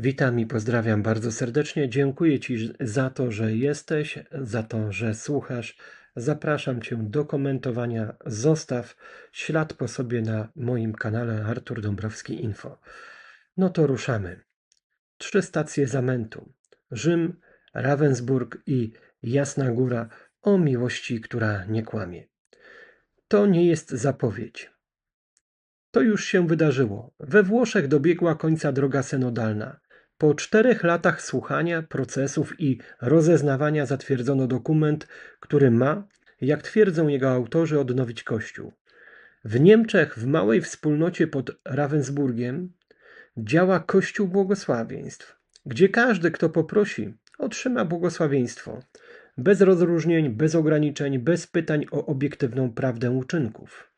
Witam i pozdrawiam bardzo serdecznie. Dziękuję Ci za to, że jesteś, za to, że słuchasz. Zapraszam Cię do komentowania. Zostaw ślad po sobie na moim kanale Artur Dąbrowski Info. No to ruszamy. Trzy stacje zamętu. Rzym, Ravensburg i Jasna Góra o miłości, która nie kłamie. To nie jest zapowiedź. To już się wydarzyło. We Włoszech dobiegła końca droga synodalna. Po czterech latach słuchania, procesów i rozeznawania zatwierdzono dokument, który ma, jak twierdzą jego autorzy, odnowić Kościół. W Niemczech, w małej wspólnocie pod Ravensburgiem, działa Kościół błogosławieństw, gdzie każdy, kto poprosi, otrzyma błogosławieństwo, bez rozróżnień, bez ograniczeń, bez pytań o obiektywną prawdę uczynków.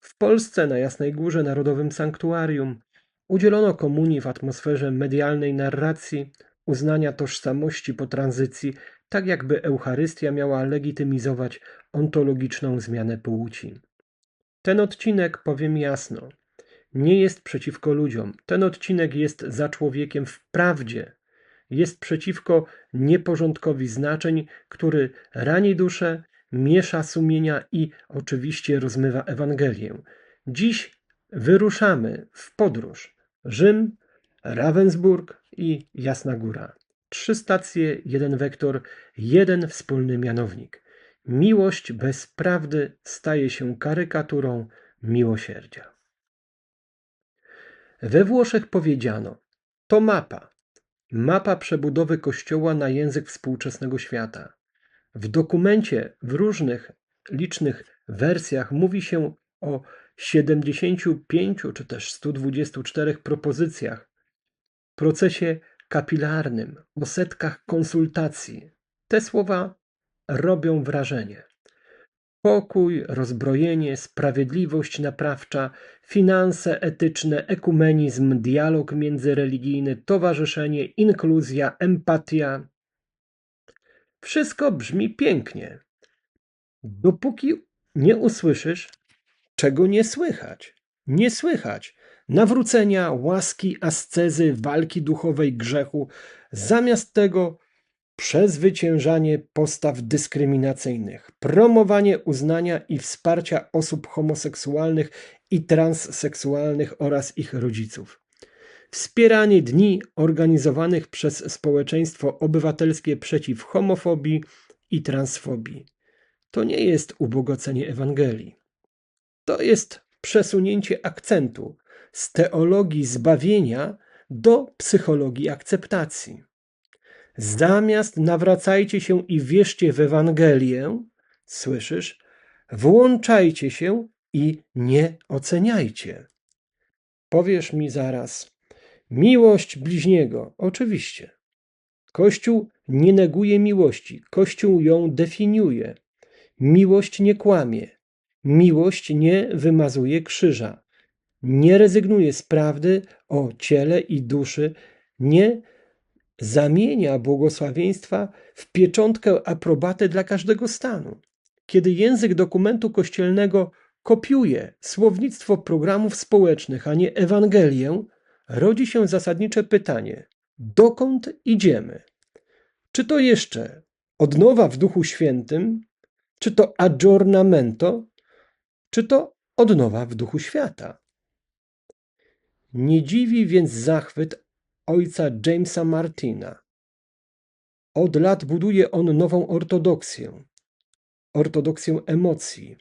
W Polsce, na Jasnej Górze, Narodowym Sanktuarium, udzielono komunii w atmosferze medialnej narracji, uznania tożsamości po tranzycji, tak jakby Eucharystia miała legitymizować ontologiczną zmianę płci. Ten odcinek, powiem jasno, nie jest przeciwko ludziom. Ten odcinek jest za człowiekiem w prawdzie. Jest przeciwko nieporządkowi znaczeń, który rani duszę, miesza sumienia i oczywiście rozmywa Ewangelię. Dziś wyruszamy w podróż. Rzym, Ravensburg i Jasna Góra. Trzy stacje, jeden wektor, jeden wspólny mianownik. Miłość bez prawdy staje się karykaturą miłosierdzia. We Włoszech powiedziano: To mapa. Mapa przebudowy Kościoła na język współczesnego świata. W dokumencie w różnych licznych wersjach mówi się o 75 czy też 124 propozycjach, procesie kapilarnym, o setkach konsultacji. Te słowa robią wrażenie. Pokój, rozbrojenie, sprawiedliwość naprawcza, finanse etyczne, ekumenizm, dialog międzyreligijny, towarzyszenie, inkluzja, empatia. Wszystko brzmi pięknie. Dopóki nie usłyszysz, czego nie słychać. Nie słychać nawrócenia, łaski, ascezy, walki duchowej, grzechu. Zamiast tego przezwyciężanie postaw dyskryminacyjnych, promowanie uznania i wsparcia osób homoseksualnych i transseksualnych oraz ich rodziców. Wspieranie dni organizowanych przez społeczeństwo obywatelskie przeciw homofobii i transfobii. To nie jest ubogacenie Ewangelii. To jest przesunięcie akcentu z teologii zbawienia do psychologii akceptacji. Zamiast nawracajcie się i wierzcie w Ewangelię, słyszysz, włączajcie się i nie oceniajcie. Powiesz mi zaraz, miłość bliźniego, oczywiście. Kościół nie neguje miłości, Kościół ją definiuje. Miłość nie kłamie, miłość nie wymazuje krzyża, nie rezygnuje z prawdy o ciele i duszy, nie zamienia błogosławieństwa w pieczątkę aprobaty dla każdego stanu. Kiedy język dokumentu kościelnego kopiuje słownictwo programów społecznych, a nie Ewangelię, rodzi się zasadnicze pytanie: dokąd idziemy? Czy to jeszcze odnowa w Duchu Świętym, czy to aggiornamento, czy to odnowa w Duchu Świata? Nie dziwi więc zachwyt ojca Jamesa Martina. Od lat buduje on nową ortodoksję, ortodoksję emocji.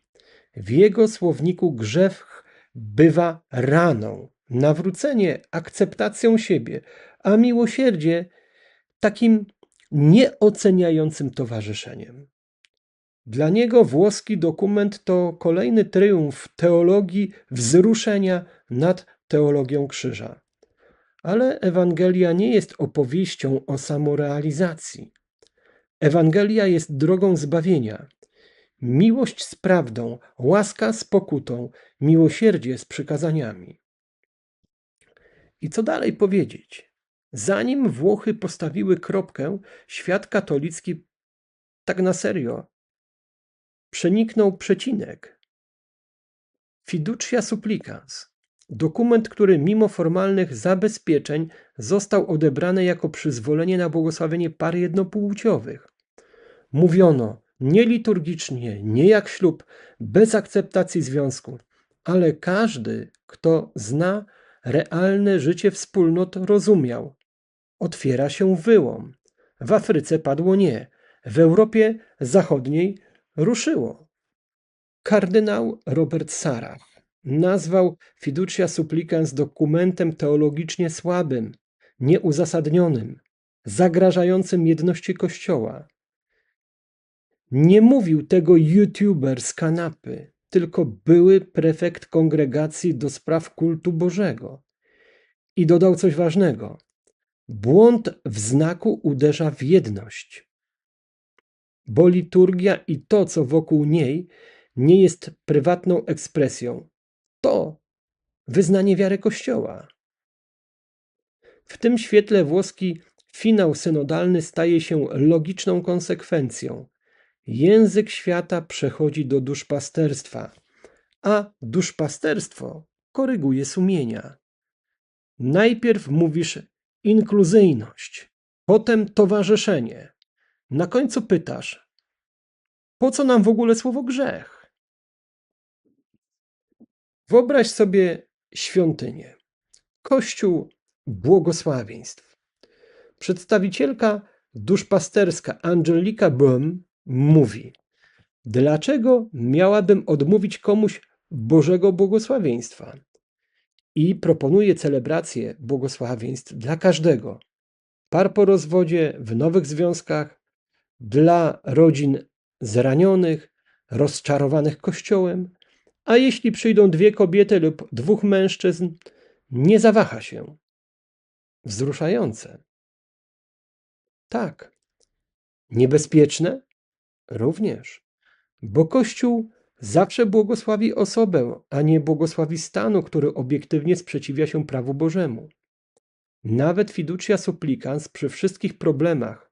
W jego słowniku grzech bywa raną, nawrócenie akceptacją siebie, a miłosierdzie takim nieoceniającym towarzyszeniem. Dla niego włoski dokument to kolejny triumf teologii wzruszenia nad teologią krzyża. Ale Ewangelia nie jest opowieścią o samorealizacji. Ewangelia jest drogą zbawienia. Miłość z prawdą, łaska z pokutą, miłosierdzie z przykazaniami. I co dalej powiedzieć? Zanim Włochy postawiły kropkę, świat katolicki tak na serio przeniknął przecinek. Fiducia supplicans. Dokument, który mimo formalnych zabezpieczeń został odebrany jako przyzwolenie na błogosławienie par jednopłciowych. Mówiono nie liturgicznie, nie jak ślub, bez akceptacji związku, ale każdy, kto zna realne życie wspólnot, rozumiał. Otwiera się wyłom. W Afryce padło nie, w Europie Zachodniej ruszyło. Kardynał Robert Sarach nazwał Fiducia Supplicans dokumentem teologicznie słabym, nieuzasadnionym, zagrażającym jedności Kościoła. Nie mówił tego youtuber z kanapy, tylko były prefekt kongregacji do spraw kultu Bożego. I dodał coś ważnego. Błąd w znaku uderza w jedność, bo liturgia i to, co wokół niej, nie jest prywatną ekspresją. To wyznanie wiary Kościoła. W tym świetle włoski finał synodalny staje się logiczną konsekwencją. Język świata przechodzi do duszpasterstwa, a duszpasterstwo koryguje sumienia. Najpierw mówisz inkluzyjność, potem towarzyszenie. Na końcu pytasz, po co nam w ogóle słowo grzech? Wyobraź sobie świątynię, kościół błogosławieństw. Przedstawicielka duszpasterska Angelika Böhm mówi: Dlaczego miałabym odmówić komuś Bożego błogosławieństwa? I proponuje celebrację błogosławieństw dla każdego. Par po rozwodzie, w nowych związkach, dla rodzin zranionych, rozczarowanych Kościołem, a jeśli przyjdą dwie kobiety lub dwóch mężczyzn, nie zawaha się. Wzruszające. Tak. Niebezpieczne? Również. Bo Kościół zawsze błogosławi osobę, a nie błogosławi stanu, który obiektywnie sprzeciwia się prawu Bożemu. Nawet fiducia supplicans przy wszystkich problemach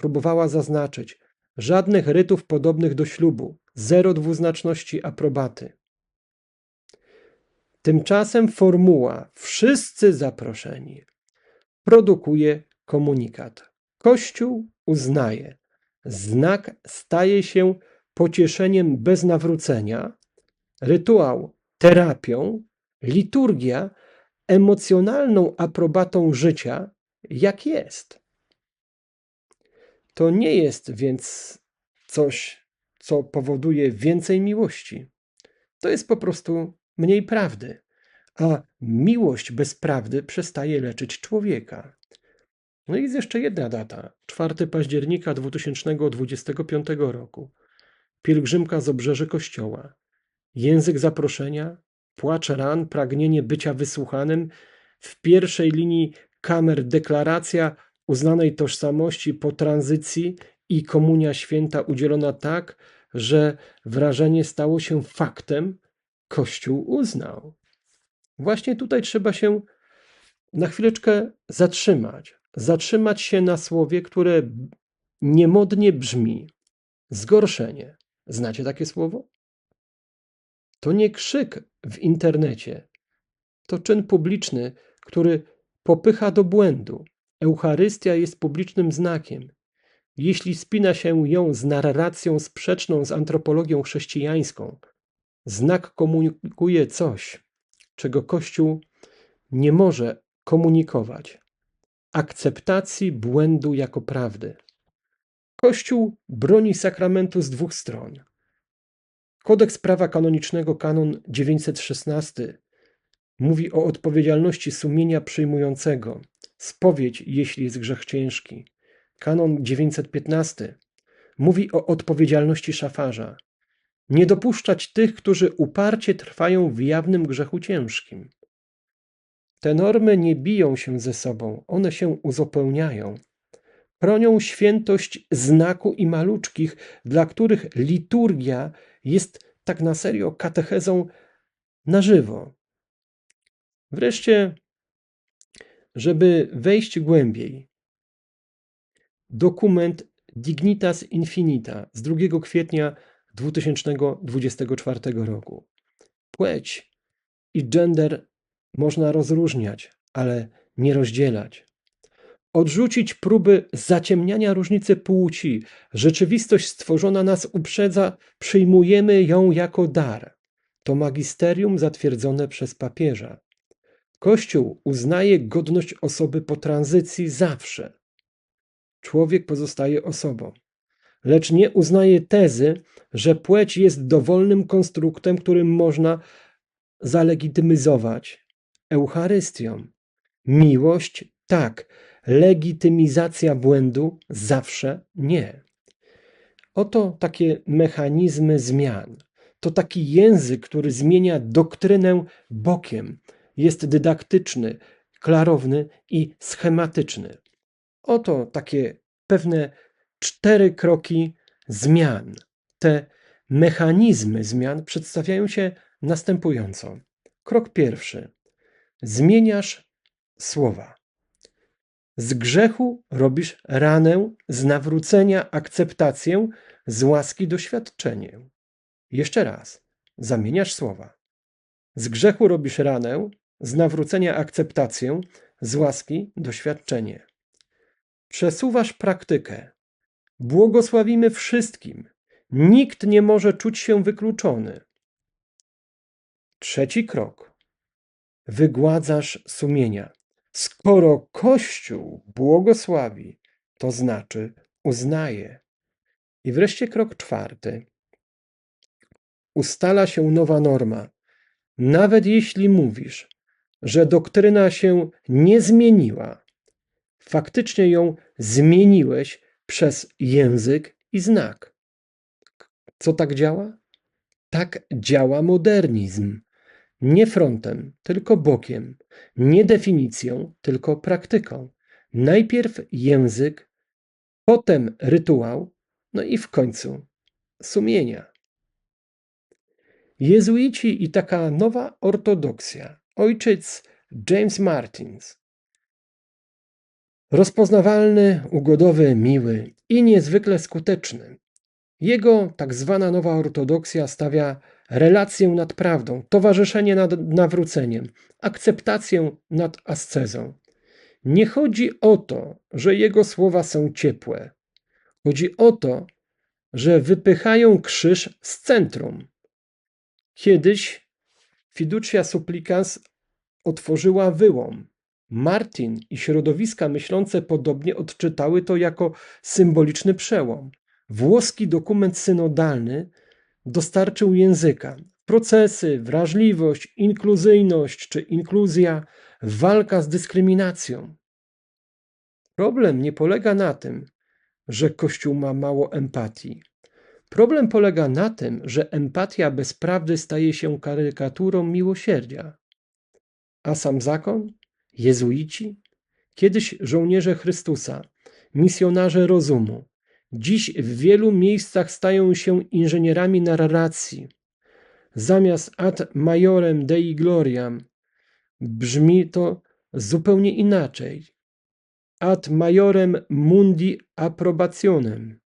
próbowała zaznaczyć żadnych rytów podobnych do ślubu, zero dwuznaczności aprobaty. Tymczasem formuła wszyscy zaproszeni produkuje komunikat. Kościół uznaje, znak staje się pocieszeniem bez nawrócenia, rytuał terapią, liturgia emocjonalną aprobatą życia, jak jest. To nie jest więc coś, co powoduje więcej miłości. To jest po prostu mniej prawdy, a miłość bez prawdy przestaje leczyć człowieka. No i jest jeszcze jedna data, 4 października 2025 roku. Pielgrzymka z obrzeży kościoła. Język zaproszenia, płacz ran, pragnienie bycia wysłuchanym, w pierwszej linii kamer deklaracja uznanej tożsamości po tranzycji i komunia święta udzielona tak, że wrażenie stało się faktem, Kościół uznał. Właśnie tutaj trzeba się na chwileczkę zatrzymać. Zatrzymać się na słowie, które niemodnie brzmi. Zgorszenie. Znacie takie słowo? To nie krzyk w internecie. To czyn publiczny, który popycha do błędu. Eucharystia jest publicznym znakiem. Jeśli spina się ją z narracją sprzeczną z antropologią chrześcijańską, Znak komunikuje coś, czego Kościół nie może komunikować akceptacji błędu jako prawdy. Kościół broni sakramentu z dwóch stron. Kodeks prawa kanonicznego, kanon 916, mówi o odpowiedzialności sumienia przyjmującego, spowiedź, jeśli jest grzech ciężki. Kanon 915 mówi o odpowiedzialności szafarza, nie dopuszczać tych, którzy uparcie trwają w jawnym grzechu ciężkim. Te normy nie biją się ze sobą, one się uzupełniają. Chronią świętość znaku i maluczkich, dla których liturgia jest tak na serio katechezą na żywo. Wreszcie, żeby wejść głębiej, dokument Dignitas Infinita z 2 kwietnia 2024 roku. Płeć i gender można rozróżniać, ale nie rozdzielać. Odrzucić próby zaciemniania różnicy płci. Rzeczywistość stworzona nas uprzedza, przyjmujemy ją jako dar. To magisterium zatwierdzone przez papieża. Kościół uznaje godność osoby po tranzycji zawsze. Człowiek pozostaje osobą, lecz nie uznaje tezy, że płeć jest dowolnym konstruktem, którym można zalegitymizować Eucharystią. Miłość tak, legitymizacja błędu zawsze nie. Oto takie mechanizmy zmian. To taki język, który zmienia doktrynę bokiem. Jest dydaktyczny, klarowny i schematyczny. Oto takie pewne cztery kroki zmian. Te mechanizmy zmian przedstawiają się następująco. Krok pierwszy. Zmieniasz słowa. Z grzechu robisz ranę, z nawrócenia akceptację, z łaski doświadczenie. Jeszcze raz. Zamieniasz słowa. Z grzechu robisz ranę, z nawrócenia akceptację, z łaski doświadczenie. Przesuwasz praktykę. Błogosławimy wszystkim. Nikt nie może czuć się wykluczony. Trzeci krok. Wygładzasz sumienia. Skoro Kościół błogosławi, to znaczy uznaje. I wreszcie krok czwarty. Ustala się nowa norma. Nawet jeśli mówisz, że doktryna się nie zmieniła, faktycznie ją zmieniłeś przez język i znak. Co tak działa? Tak działa modernizm. Nie frontem, tylko bokiem. Nie definicją, tylko praktyką. Najpierw język, potem rytuał, no i w końcu sumienia. Jezuici i taka nowa ortodoksja. Ojciec James Martins. Rozpoznawalny, ugodowy, miły i niezwykle skuteczny. Jego tak zwana nowa ortodoksja stawia relację nad prawdą, towarzyszenie nad nawróceniem, akceptację nad ascezą. Nie chodzi o to, że jego słowa są ciepłe. Chodzi o to, że wypychają krzyż z centrum. Kiedyś Fiducia Supplicans otworzyła wyłom. Martin i środowiska myślące podobnie odczytały to jako symboliczny przełom. Włoski dokument synodalny dostarczył języka. Procesy, wrażliwość, inkluzyjność czy inkluzja, walka z dyskryminacją. Problem nie polega na tym, że Kościół ma mało empatii. Problem polega na tym, że empatia bez prawdy staje się karykaturą miłosierdzia. A sam zakon? Jezuici? Kiedyś żołnierze Chrystusa, misjonarze rozumu, Dziś w wielu miejscach stają się inżynierami narracji. Zamiast ad majorem dei gloriam brzmi to zupełnie inaczej. Ad majorem mundi approbationem.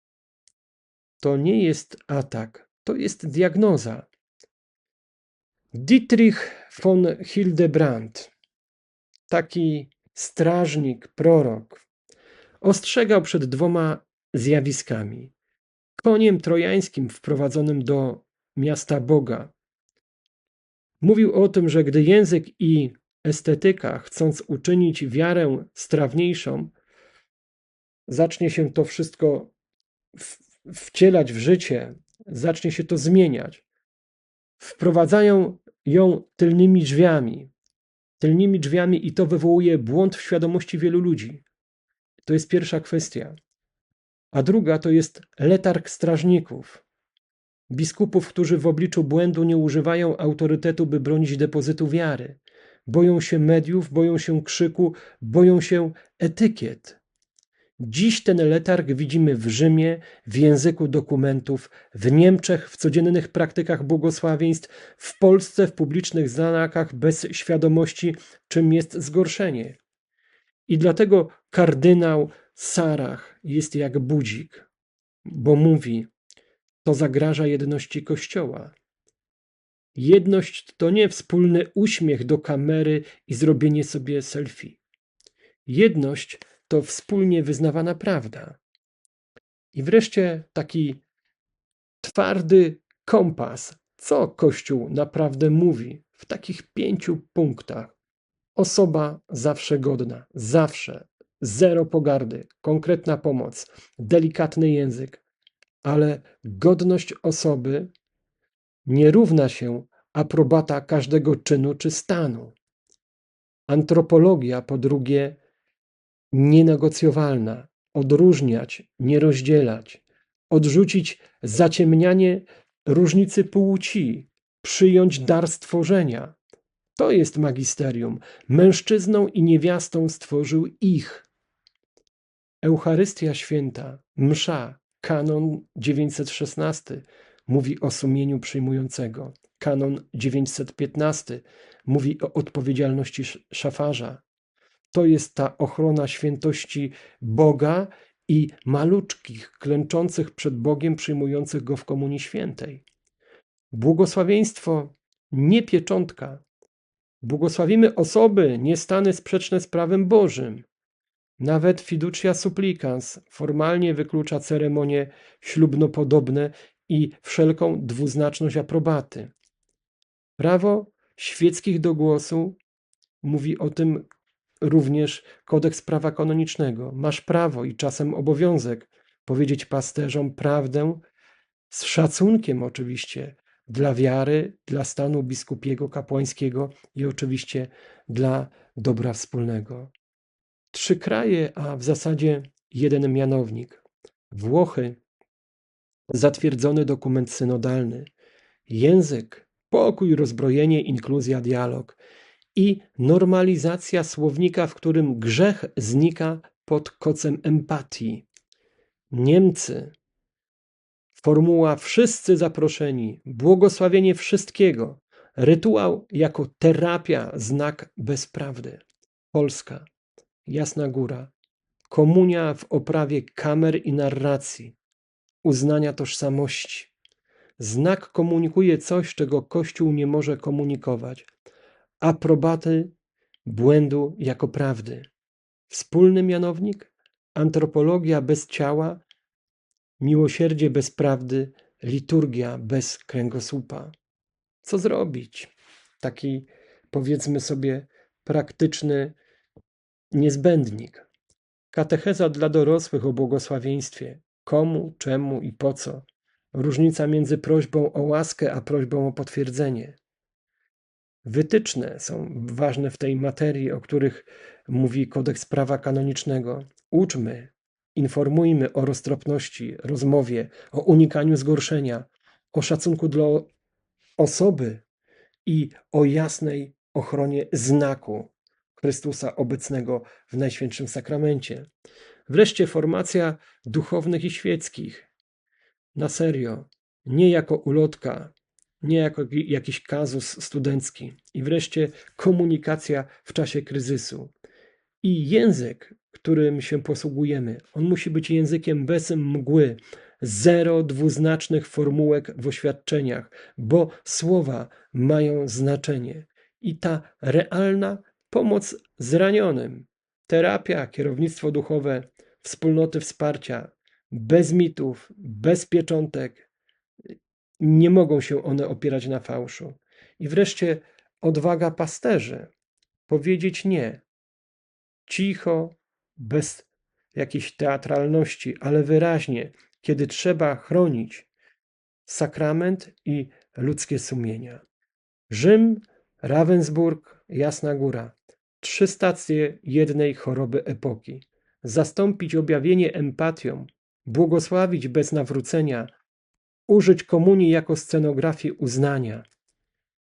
To nie jest atak, to jest diagnoza. Dietrich von Hildebrand, taki strażnik, prorok, ostrzegał przed dwoma zjawiskami. Koniem trojańskim wprowadzonym do miasta Boga. Mówił o tym, że gdy język i estetyka, chcąc uczynić wiarę strawniejszą, zacznie się to wszystko wcielać w życie, zacznie się to zmieniać. Wprowadzają ją tylnymi drzwiami. Tylnymi drzwiami i to wywołuje błąd w świadomości wielu ludzi. To jest pierwsza kwestia a druga to jest letarg strażników. Biskupów, którzy w obliczu błędu nie używają autorytetu, by bronić depozytu wiary. Boją się mediów, boją się krzyku, boją się etykiet. Dziś ten letarg widzimy w Rzymie, w języku dokumentów, w Niemczech, w codziennych praktykach błogosławieństw, w Polsce, w publicznych znakach, bez świadomości, czym jest zgorszenie. I dlatego kardynał Sarach jest jak budzik, bo mówi, to zagraża jedności Kościoła. Jedność to nie wspólny uśmiech do kamery i zrobienie sobie selfie. Jedność to wspólnie wyznawana prawda. I wreszcie taki twardy kompas, co Kościół naprawdę mówi w takich pięciu punktach. Osoba zawsze godna, zawsze, zero pogardy, konkretna pomoc, delikatny język, ale godność osoby nie równa się aprobata każdego czynu czy stanu. Antropologia, po drugie, nienegocjowalna, odróżniać, nie rozdzielać, odrzucić zaciemnianie różnicy płci, przyjąć dar stworzenia. To jest magisterium. Mężczyzną i niewiastą stworzył ich. Eucharystia Święta, msza, kanon 916 mówi o sumieniu przyjmującego. Kanon 915 mówi o odpowiedzialności szafarza. To jest ta ochrona świętości Boga i maluczkich, klęczących przed Bogiem, przyjmujących Go w Komunii Świętej. Błogosławieństwo nie pieczątka. Błogosławimy osoby, nie stany sprzeczne z prawem Bożym. Nawet fiducia supplicans formalnie wyklucza ceremonie ślubnopodobne i wszelką dwuznaczność aprobaty. Prawo świeckich do głosu mówi o tym również kodeks prawa kanonicznego. Masz prawo i czasem obowiązek powiedzieć pasterzom prawdę z szacunkiem oczywiście dla wiary, dla stanu biskupiego, kapłańskiego i oczywiście dla dobra wspólnego. Trzy kraje, a w zasadzie jeden mianownik. Włochy, zatwierdzony dokument synodalny, język, pokój, rozbrojenie, inkluzja, dialog i normalizacja słownika, w którym grzech znika pod kocem empatii. Niemcy, formuła wszyscy zaproszeni, błogosławienie wszystkiego, rytuał jako terapia, znak bezprawdy. Polska, Jasna Góra, komunia w oprawie kamer i narracji, uznania tożsamości. Znak komunikuje coś, czego Kościół nie może komunikować. Aprobaty błędu jako prawdy. Wspólny mianownik? Antropologia bez ciała, miłosierdzie bez prawdy, liturgia bez kręgosłupa. Co zrobić? Taki, powiedzmy sobie, praktyczny niezbędnik. Katecheza dla dorosłych o błogosławieństwie. Komu, czemu i po co? Różnica między prośbą o łaskę a prośbą o potwierdzenie. Wytyczne są ważne w tej materii, o których mówi kodeks prawa kanonicznego. Uczmy, informujmy o roztropności, rozmowie, o unikaniu zgorszenia, o szacunku dla osoby i o jasnej ochronie znaku Chrystusa obecnego w Najświętszym Sakramencie. Wreszcie formacja duchownych i świeckich. Na serio, nie jako ulotka, nie jako jakiś kazus studencki. I wreszcie komunikacja w czasie kryzysu. I język, którym się posługujemy, on musi być językiem bez mgły, zero dwuznacznych formułek w oświadczeniach, bo słowa mają znaczenie. I ta realna pomoc zranionym, terapia, kierownictwo duchowe, wspólnoty wsparcia, bez mitów, bez pieczątek, nie mogą się one opierać na fałszu. I wreszcie odwaga pasterzy powiedzieć nie. Cicho, bez jakiejś teatralności, ale wyraźnie, kiedy trzeba chronić sakrament i ludzkie sumienia. Rzym, Ravensburg, Jasna Góra. Trzy stacje jednej choroby epoki. Zastąpić objawienie empatią, błogosławić bez nawrócenia, użyć komunii jako scenografii uznania.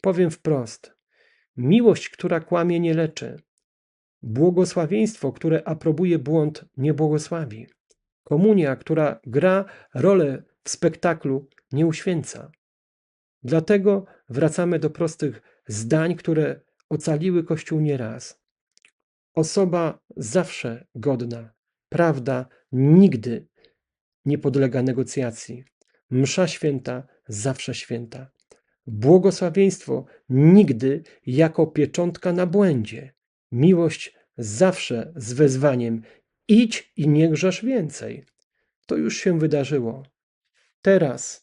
Powiem wprost: miłość, która kłamie, nie leczy. Błogosławieństwo, które aprobuje błąd, nie błogosławi. Komunia, która gra rolę w spektaklu, nie uświęca. Dlatego wracamy do prostych zdań, które ocaliły Kościół nieraz. Osoba zawsze godna, prawda nigdy nie podlega negocjacji. Msza święta zawsze święta. Błogosławieństwo nigdy jako pieczątka na błędzie. Miłość zawsze z wezwaniem: idź i nie grzesz więcej. To już się wydarzyło. Teraz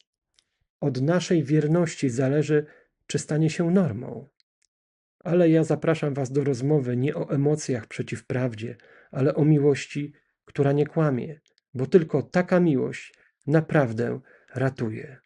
od naszej wierności zależy, czy stanie się normą. Ale ja zapraszam Was do rozmowy nie o emocjach przeciw prawdzie, ale o miłości, która nie kłamie, bo tylko taka miłość naprawdę ratuje.